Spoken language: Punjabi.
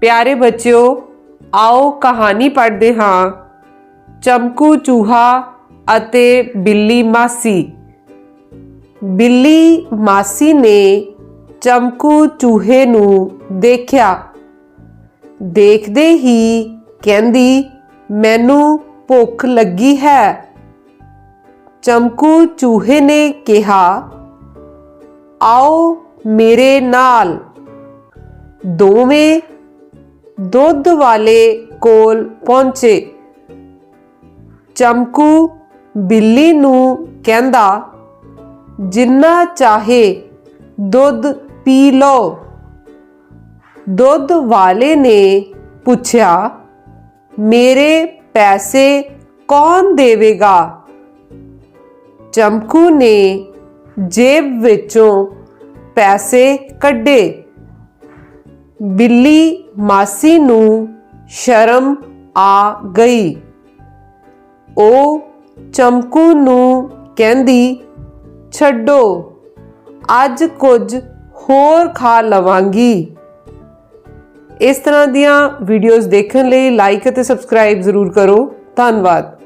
ਪਿਆਰੇ ਬੱਚਿਓ, ਆਓ ਕਹਾਣੀ ਪੜ੍ਹਦੇ ਹਾਂ। ਚਮਕੂ ਚੂਹਾ ਅਤੇ ਬਿੱਲੀ ਮਾਸੀ। ਬਿੱਲੀ ਮਾਸੀ ਨੇ ਚਮਕੂ ਚੂਹੇ ਨੂੰ ਦੇਖਿਆ। ਦੇਖਦੇ ਹੀ ਕਹਿੰਦੀ, ਮੈਨੂੰ ਭੁੱਖ ਲੱਗੀ ਹੈ। ਚਮਕੂ ਚੂਹੇ ਨੇ ਕਿਹਾ, ਆਓ ਮੇਰੇ ਨਾਲ। ਦੋਵੇਂ ਦੁੱਧ ਵਾਲੇ ਕੋਲ ਪਹੁੰਚੇ। ਚਮਕੂ ਬਿੱਲੀ ਨੂੰ ਕਹਿੰਦਾ, ਜਿੰਨਾ ਚਾਹੇ ਦੁੱਧ ਪੀ ਲਓ। ਦੁੱਧ ਵਾਲੇ ਨੇ ਪੁੱਛਿਆ, ਮੇਰੇ ਪੈਸੇ ਕੌਣ ਦੇਵੇਗਾ? ਚਮਕੂ ਨੇ ਜੇਬ ਵਿੱਚੋਂ ਪੈਸੇ ਕੱਢੇ। ਬਿੱਲੀ ਮਾਸੀ ਨੂੰ ਸ਼ਰਮ ਆ ਗਈ। ਉਹ ਚਮਕੂ ਨੂੰ ਕਹਿੰਦੀ, ਛੱਡੋ, ਅੱਜ ਕੁਝ ਹੋਰ ਖਾ ਲਵਾਂਗੀ। ਇਸ ਤਰ੍ਹਾਂ ਦੀਆਂ ਵੀਡੀਓਜ਼ ਦੇਖਣ ਲਈ ਲਾਈਕ ਅਤੇ ਸਬਸਕ੍ਰਾਈਬ ਜ਼ਰੂਰ ਕਰੋ। ਧੰਨਵਾਦ।